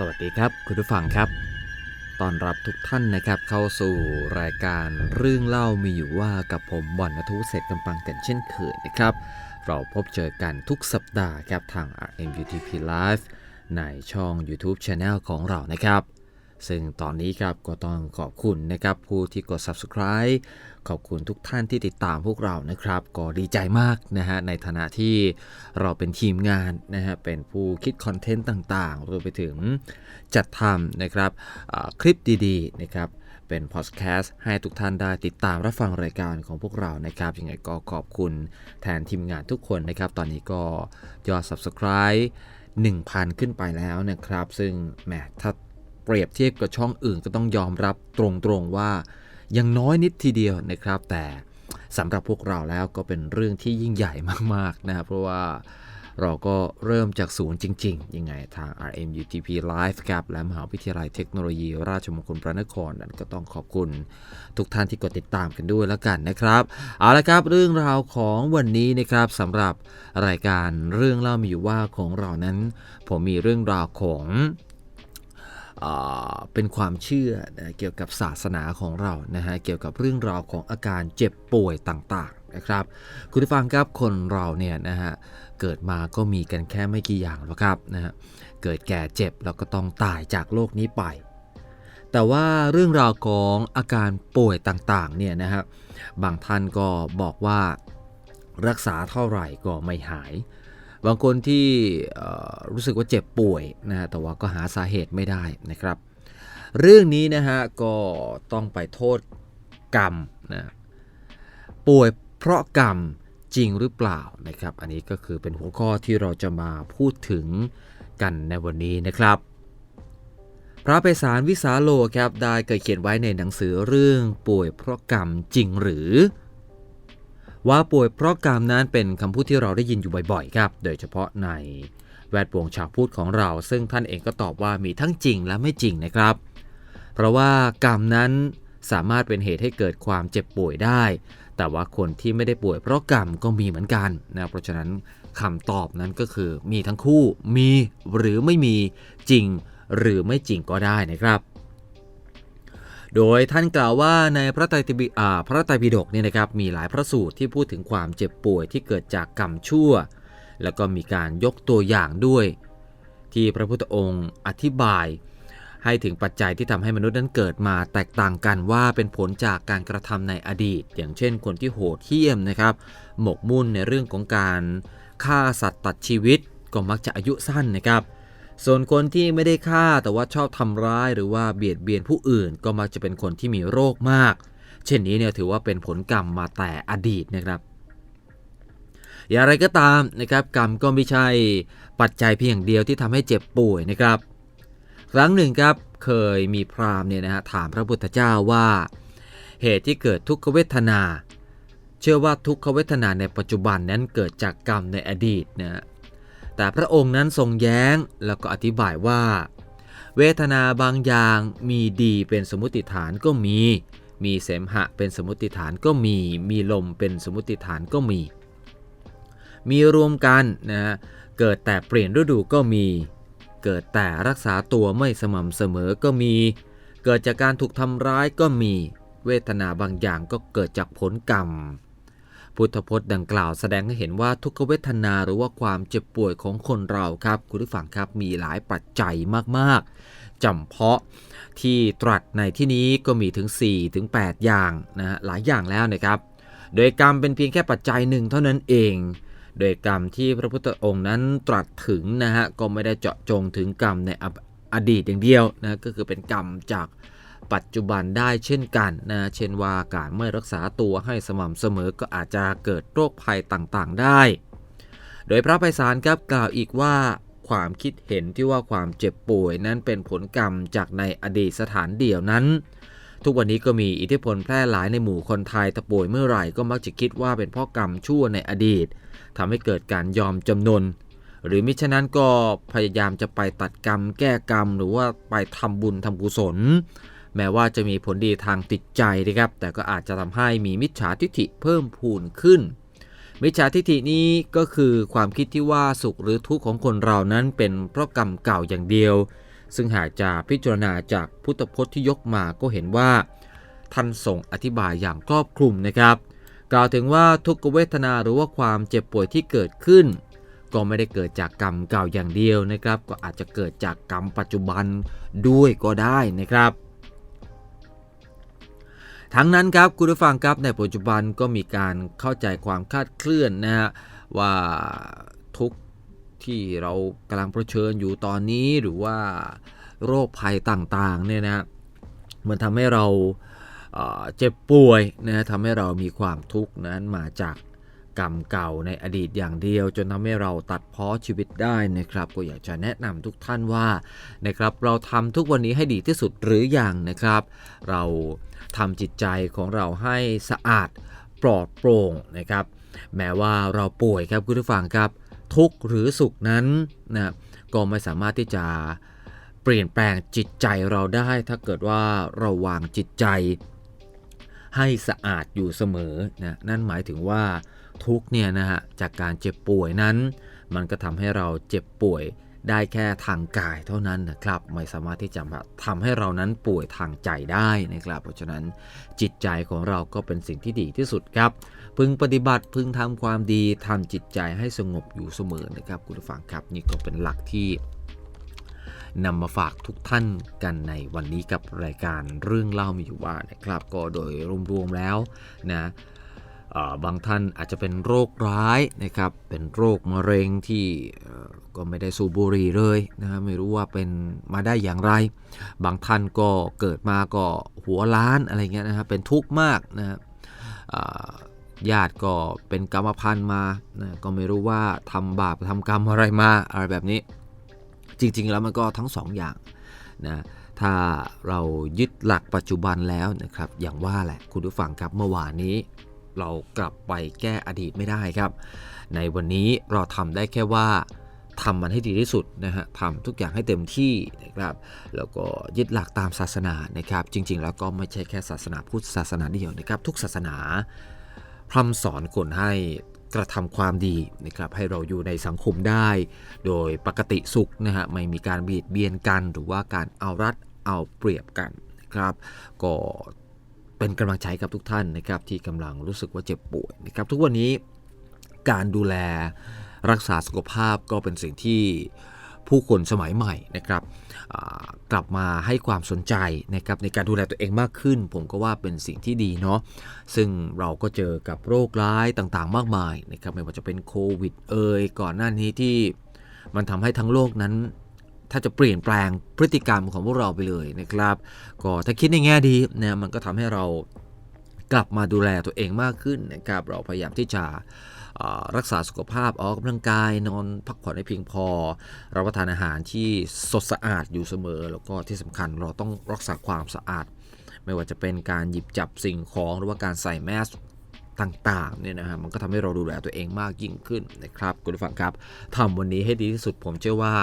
สวัสดีครับคุณผู้ฟังครับต้อนรับทุกท่านนะครับเข้าสู่รายการเรื่องเล่ามีอยู่ว่ากับผมบอลนทุเศษกำปังกันเช่นเคยนะครับ เราพบเจอกันทุกสัปดาห์ครับทาง RMUTP Live ในช่อง YouTube Channel ของเรานะครับ ซึ่งตอนนี้ครับก็ต้องขอบคุณนะครับผู้ที่กด subscribe ขอบคุณทุกท่านที่ติดตามพวกเรานะครับ ก็ดีใจมากนะฮะในฐานะที่เราเป็นทีมงานนะฮะเป็นผู้คิดคอนเทนต์ต่างๆรวมไปถึงจัดทำนะครับคลิปดีๆนะครับเป็นพอดแคสต์ให้ทุกท่านได้ติดตามรับฟังรายการของพวกเรานะครับยังไงก็ขอบคุณแทนทีมงานทุกคนนะครับ ตอนนี้ก็ยอด subscribe 1,000 ขึ้นไปแล้วนะครับ ซึ่งแหมถ้า เปรียบเทียบกับช่องอื่นก็ต้องยอมรับตรงๆว่ายังน้อยนิดทีเดียวนะครับ แต่สำหรับพวกเราแล้วก็เป็นเรื่องที่ยิ่งใหญ่มากๆนะครับเพราะว่าเราก็เริ่มจากศูนย์จริง ๆ ยังไงทาง RMUTP Live ครับ และมหาวิทยาลัยเทคโนโลยี ราชมงคลพระนครนั้นก็ต้องขอบคุณทุกท่านที่กดติดตามกันด้วยแล้วกันนะครับ เอาละครับเรื่องราวของวันนี้นะครับสำหรับรายการเรื่องเล่ามีอยู่ว่าของเรานั้น ผมมีเรื่องราวของ เป็นความเชื่อนะเกี่ยวกับศาสนาของเรานะฮะเกี่ยวกับเรื่องราวของอาการเจ็บป่วยต่างๆนะครับ คุณผู้ฟังครับคนเราเนี่ยนะฮะเกิดมาก็มีกันแค่ไม่กี่อย่างหรอกครับนะฮะเกิดแก่เจ็บแล้วก็ต้องตายจากโลกนี้ไป แต่ว่าเรื่องราวของอาการป่วยต่างๆเนี่ยนะฮะบางท่านก็บอกว่ารักษาเท่าไหร่ก็ไม่หาย บางคนที่รู้สึกว่าเจ็บป่วยนะฮะแต่ว่าก็หาสาเหตุไม่ได้นะครับ เรื่องนี้นะฮะก็ต้องไปโทษกรรมนะป่วยเพราะกรรมจริงหรือเปล่านะครับ อันนี้ก็คือเป็นหัวข้อที่เราจะมาพูดถึงกันในวันนี้นะครับ พระไพศาลวิสาโลครับได้เคยเขียนไว้ในหนังสือเรื่องป่วยเพราะกรรมจริงหรือ ว่าป่วยเพราะกรรมนั้นเป็นคำพูดที่เราได้ยินอยู่บ่อยๆ ครับ โดยเฉพาะในแวดวงชาวพุทธของเรา ซึ่งท่านเองก็ตอบว่ามีทั้งจริงและไม่จริงนะครับ เพราะว่ากรรมนั้นสามารถเป็นเหตุให้เกิดความเจ็บป่วยได้ แต่ว่าคนที่ไม่ได้ป่วยเพราะกรรมก็มีเหมือนกันนะ เพราะฉะนั้นคำตอบนั้นก็คือมีทั้งคู่ มีหรือไม่มีจริงหรือไม่จริงก็ได้นะครับ โดยท่านกล่าวว่าในพระไตรปิฎกพระไตรปิฎกเนี่ยนะครับมีหลายพระสูตรที่พูดถึงความเจ็บป่วยที่เกิดจากกรรมชั่ว แล้วก็มีการยกตัวอย่างด้วย ที่พระพุทธองค์อธิบาย ให้ถึงปัจจัยที่ทำให้มนุษย์นั้นเกิดมาแตกต่างกันว่าเป็นผลจากการกระทำในอดีต อย่างเช่น คนที่โหดเหี้ยมนะครับ หมกมุ่นในเรื่องของการฆ่าสัตว์ตัดชีวิตก็มักจะอายุสั้นนะครับ ส่วนคนที่ไม่ได้ฆ่าแต่ว่าชอบทำร้ายหรือว่าเบียดเบียนผู้อื่น ก็มักจะเป็นคนที่มีโรคมาก เช่นนี้เนี่ยถือว่าเป็นผลกรรมมาแต่อดีตนะครับอย่างไรก็ตามนะครับกรรมก็ไม่ใช่ปัจจัยเพียงเดียวที่ทำให้เจ็บป่วยนะครับ ครั้งหนึ่งครับเคยมีพราหมณ์เนี่ยนะฮะถามพระพุทธเจ้าว่า เหตุที่เกิดทุกขเวทนา เชื่อว่าทุกขเวทนาในปัจจุบันนั้นเกิดจากกรรมในอดีตนะ แต่พระองค์นั้นทรงแย้งแล้วก็อธิบายว่า เวทนาบางอย่างมีดีเป็นสมมติฐานก็มี มีเสมหะเป็นสมมติฐานก็มี มีลมเป็นสมมติฐานก็มี มีรวมกันนะฮะเกิดแต่เปลี่ยนฤดูก็มี เกิดแต่รักษาตัวไม่สม่ำเสมอก็มี เกิดจากการถูกทำร้ายก็มี เวทนาบางอย่างก็เกิดจากผลกรรม พุทธพจน์ดังกล่าวแสดงให้เห็นว่าทุกเวทนาหรือว่าความเจ็บป่วยของคนเราครับคุณผู้ฟังครับมีหลายปัจจัยมากๆจำเพาะที่ตรัสในที่นี้ก็มีถึง 4 ถึง 8 อย่างนะฮะหลายอย่างแล้วนะครับ โดยกรรมเป็นเพียงแค่ปัจจัยหนึ่งเท่านั้นเอง โดยกรรมที่พระพุทธองค์นั้นตรัสถึงนะฮะก็ไม่ได้เจาะจงถึงกรรมในออดีตอย่างเดียวนะก็คือเป็นกรรมจาก ปัจจุบันได้เช่นกันนะเช่นว่าการไม่รักษาตัวให้สม่ำเสมอก็อาจจะเกิดโรคภัยต่างๆ ได้ โดยพระไพศาลครับกล่าวอีกว่าความคิดเห็นที่ว่าความเจ็บป่วยนั้นเป็นผลกรรมจากในอดีตสถานเดียวนั้น ทุกวันนี้ก็มีอิทธิพลแพร่หลายในหมู่คนไทยถ้าป่วยเมื่อไหร่ก็มักจะคิดว่าเป็นเพราะกรรมชั่วในอดีตทำให้เกิดการยอมจำนนหรือมิฉะนั้นก็พยายามจะไปตัดกรรมแก้กรรม หรือว่าไปทำบุญทำกุศล แม้ว่าจะมีผลดีทางจิตใจนะครับ แต่ก็อาจจะทำให้มีมิจฉาทิฐิเพิ่มพูนขึ้น มิจฉาทิฐินี้ก็คือความคิดที่ว่าสุขหรือทุกข์ของคนเรานั้นเป็นเพราะกรรมเก่าอย่างเดียว ซึ่งหากจะพิจารณาจากพุทธพจน์ที่ยกมาก็เห็นว่า ท่านทรงอธิบายอย่างครอบคลุมนะครับ กล่าวถึงว่าทุกเวทนาหรือว่าความเจ็บป่วยที่เกิดขึ้น ก็ไม่ได้เกิดจากกรรมเก่าอย่างเดียวนะครับ ก็อาจจะเกิดจากกรรมปัจจุบันด้วยก็ได้นะครับ ทั้งนั้นครับคุณผู้ฟังครับในปัจจุบันก็มีการเข้าใจความคาดเคลื่อนนะฮะว่าทุกที่เรากำลังเผชิญอยู่ตอนนี้หรือว่าโรคภัยต่างๆเนี่ยนะมันทำให้เราเอ่อเจ็บป่วยนะทำให้เรามีความทุกข์นั้นมาจาก กรรมเก่าในอดีตอย่างเดียว จนทำให้เราตัดเพ้อชีวิตได้นะครับก็อยากจะแนะนำทุกท่านว่านะครับเราทำทุกวันนี้ให้ดีที่สุดหรืออยังนะครับ เราทำจิตใจของเราให้สะอาดปลอดโปร่งนะครับ แม้ว่าเราป่วยครับคุณผู้ฟังครับ ทุกหรือสุขนั้นนะก็ไม่สามารถที่จะเปลี่ยนแปลงจิตใจเราได้ ถ้าเกิดว่าเราวางจิตใจ ให้สะอาดอยู่เสมอนะนั่นหมายถึงว่าทุกเนี่ยนะฮะจากการเจ็บป่วยนั้น มันก็ทำให้เราเจ็บป่วยได้แค่ทางกายเท่านั้นนะครับ ไม่สามารถที่จะมาทำให้เรานั้นป่วยทางใจได้นะครับ เพราะฉะนั้นจิตใจของเราก็เป็นสิ่งที่ดีที่สุดครับ พึงปฏิบัติพึงทำความดีทำจิตใจให้สงบอยู่เสมอนะครับคุณผู้ฟังครับ นี่ก็เป็นหลักที่ นำมาฝากทุกท่านกันในวันนี้กับรายการเรื่องเล่ามีอยู่ว่านะครับก็โดยรวมๆแล้วนะบางท่านอาจจะเป็นโรคร้ายนะครับ เป็นโรคมะเร็งที่ก็ไม่ได้สูบบุหรี่เลยนะไม่รู้ว่าเป็นมาได้อย่างไร บางท่านก็เกิดมาก็หัวล้านอะไรเงี้ยนะครับเป็นทุกข์มากนะญาติก็เป็นกรรมพันธุ์มานะก็ไม่รู้ว่าทำบาปทำกรรมอะไรมาอะไรแบบนี้ จริง ๆ แล้วมันก็ทั้งสองอย่างนะถ้าเรายึดหลักปัจจุบันแล้วนะครับอย่างว่าแหละคุณผู้ฟังครับเมื่อวานนี้ เรากลับไปแก้อดีตไม่ได้ครับ ในวันนี้เราทำได้แค่ว่าทำมันให้ดีที่สุดนะฮะทำทุกอย่างให้เต็มที่นะครับ แล้วก็ยึดหลักตามศาสนานะครับ จริง ๆ แล้วก็ไม่ใช่แค่ศาสนาพุทธศาสนาเดียวนะครับ ทุกศาสนาพร่ำสอนคนให้ กระทำความดีนะครับให้เราอยู่ในสังคมได้ โดยปกติสุขนะฮะไม่มีการเบียดเบียนกันหรือว่าการเอารัดเอาเปรียบกันนะครับ ก็เป็นกำลังใจกับทุกท่านนะครับที่กำลังรู้สึกว่าเจ็บป่วยนะครับ ทุกวันนี้การดูแลรักษาสุขภาพก็เป็นสิ่งที่ ผู้คนสมัยใหม่นะครับกลับมาให้ความสนใจนะครับในการดูแลตัวเองมากขึ้น ผมก็ว่าเป็นสิ่งที่ดีเนาะซึ่งเราก็เจอกับโรคร้ายต่างๆ มากมายนะครับไม่ว่าจะเป็นโควิดเอ่ยก่อนหน้านี้ที่มันทำให้ทั้งโลกนั้น ถ้าจะเปลี่ยนแปลงพฤติกรรมของพวกเราไปเลยนะครับ ก็ถ้าคิดในแง่ดีนะมันก็ทำให้เรากลับมาดูแลตัวเองมากขึ้นนะครับเราพยายามที่จะ รักษาสุขภาพออกกำลังกายนอนพักผ่อนให้เพียงพอ รับประทานอาหารที่สดสะอาดอยู่เสมอ แล้วก็ที่สำคัญเราต้องรักษาความสะอาด ไม่ว่าจะเป็นการหยิบจับสิ่งของหรือว่าการใส่แมสต่างๆเนี่ยนะฮะมันก็ทำให้เราดูแลตัวเองมากยิ่งขึ้นนะครับคุณผู้ฟังครับทำวันนี้ให้ดีที่สุดผมเชื่อว่า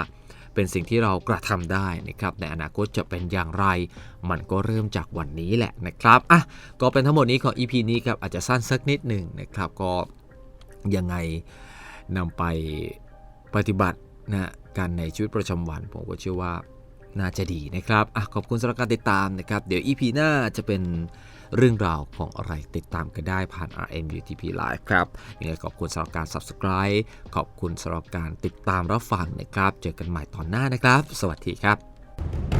เป็นสิ่งที่เรากระทำได้นะครับในอนาคตจะเป็นอย่างไร มันก็เริ่มจากวันนี้แหละนะครับอะก็เป็นทั้งหมดนี้ของ EP นี้ครับอาจจะสั้นสักนิดหนึ่งนะครับก็ ยังไงนำไปปฏิบัตินะกันในชีวิตประจำวัน ผมก็เชื่อว่าน่าจะดีนะครับอะขอบคุณสำหรับการติดตามนะครับ เดี๋ยว EP หน้าจะเป็นเรื่องราวของอะไรติดตามกันได้ผ่าน RM UTP Live ครับยังไงขอบคุณสำหรับการ Subscribe ขอบคุณสำหรับการติดตามรับฟังนะครับ เจอกันใหม่ตอนหน้านะครับ สวัสดีครับ